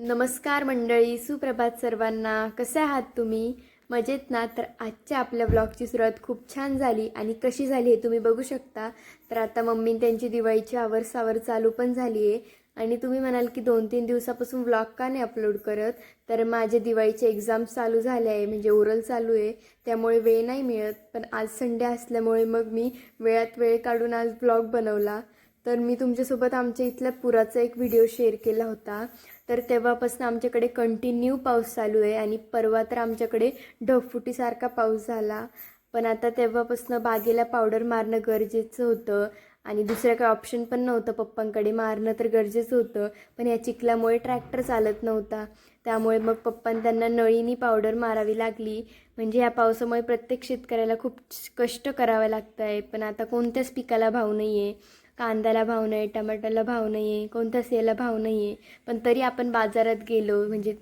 नमस्कार मंडळी सुप्रभात सर्वांना. कसे आहात तुम्ही? मजेत ना? तर आजच्या आपल्या ब्लॉगची सुरुवात खूप छान झाली आणि कशी झाली हे तुम्ही बघू शकता. तर आता मम्मी त्यांची दिवाळीची आवर सावर चालू पण झाली आहे. आणि तुम्ही म्हणाल की दोन तीन दिवसापासून ब्लॉग का नाही अपलोड करत? तर माझे दिवाळीचे एक्झाम्स चालू झाले आहे म्हणजे ओरल चालू आहे. त्यामुळे वेळ नाही मिळत. पण आज संडे असल्यामुळे मग मी वेळात वेळ काढून आज ब्लॉग बनवला. तर मी तुमच्यासोबत आमच्या इथल्या पुराचा एक व्हिडिओ शेअर केला होता. तर तेव्हापासून आमच्याकडे कंटिन्यू पाऊस चालू आहे आणि परवा तर आमच्याकडे ढगफुटीसारखा पाऊस झाला. पण आता तेव्हापासून बागेला पावडर मारणं गरजेचं होतं आणि दुसरं काही ऑप्शन पण नव्हतं पप्पांकडे. मारणं तर गरजेचं होतं पण या चिखल्यामुळे ट्रॅक्टर चालत नव्हता. त्यामुळे मग पप्पां त्यांना नळीनी पावडर मारावी लागली. म्हणजे या पावसामुळे प्रत्येक शेतकऱ्याला खूप कष्ट करावं लागतं आहे पण आता कोणत्याच पिकाला भाव नाही आहे कांद्याला भाव नाही टमाट्याला भाव नाही आहे कोणत्याच याला भाव नाही आहे पण तरी आपण बाजारात गेलो म्हणजे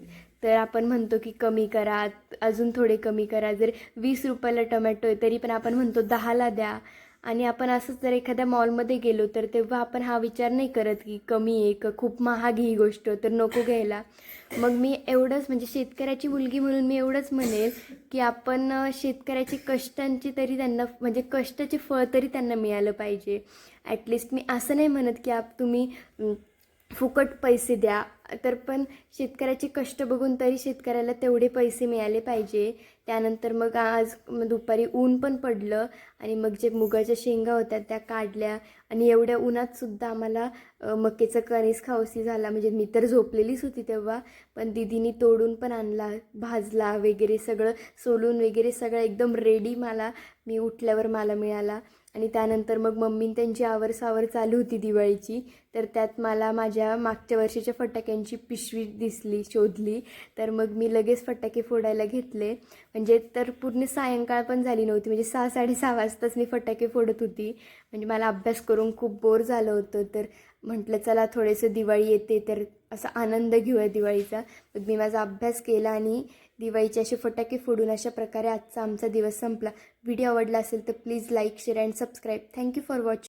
तर आपण म्हणतो की कमी करा अजून थोडे कमी करा. जर वीस रुपयाला टमॅटो आहे तरी पण आपण म्हणतो दहाला द्या. आणि आपण असंच जर एखाद्या मॉलमध्ये गेलो तर तेव्हा आपण हा विचार नाही करत की कमी आहे का खूप महाग ही गोष्ट तर नको घ्यायला. मग मी एवढंच म्हणजे शेतकऱ्याची मुलगी म्हणून मी एवढंच म्हणेल की आपण शेतकऱ्याचे शेतकऱ्याची कष्टांची तरी त्यांना म्हणजे कष्टाचे फळ तरी त्यांना मिळालं पाहिजे. ॲटलिस्ट मी असं नाही म्हणत की आप तुम्ही फुकट पैसे द्या तर पण शेतकऱ्याचे कष्ट बघून तरी शेतकऱ्याला तेवढे पैसे मिळाले पाहिजे. त्यानंतर मग आज दुपारी ऊन पण पडलं आणि मग जे मुगाच्या शेंगा होत्या त्या काढल्या आणि एवढ्या उन्हात सुद्धा आम्हाला अ, कणीस खावसी झाला. म्हणजे मी तर झोपलेलीच होती तेव्हा पण दिदीनी तोडून पण आणला भाजला वगैरे सगळं सोलून वगैरे सगळं एकदम रेडी मला मी उठल्यावर मला मिळाला. आणि त्यानंतर मग मम्मी त्यांची आवर सावर चालू होती दिवाळीची. तर त्यात मला माझ्या मागच्या वर्षीच्या फटाक्यांची पिशवी दिसली शोधली. तर मग मी लगेच फटाके फोडायला घेतले. म्हणजे तर पूर्ण सायंकाळ पण झाली नव्हती. म्हणजे सहा साडेसहा वाजताच मी फटाके फोडत होती. म्हणजे मला अभ्यास करून खूप बोर झालं होतं. तर म्हटलं चला थोडेसं दिवाळी येते तर असा आनंद घेऊया दिवाळीचा. मग मी माझा अभ्यास केला आणि दिवाळीचे असे फटाके फोडून अशा प्रकारे आजचा आमचा दिवस संपला. व्हिडिओ आवडला असेल तर please like share and subscribe. Thank you for watching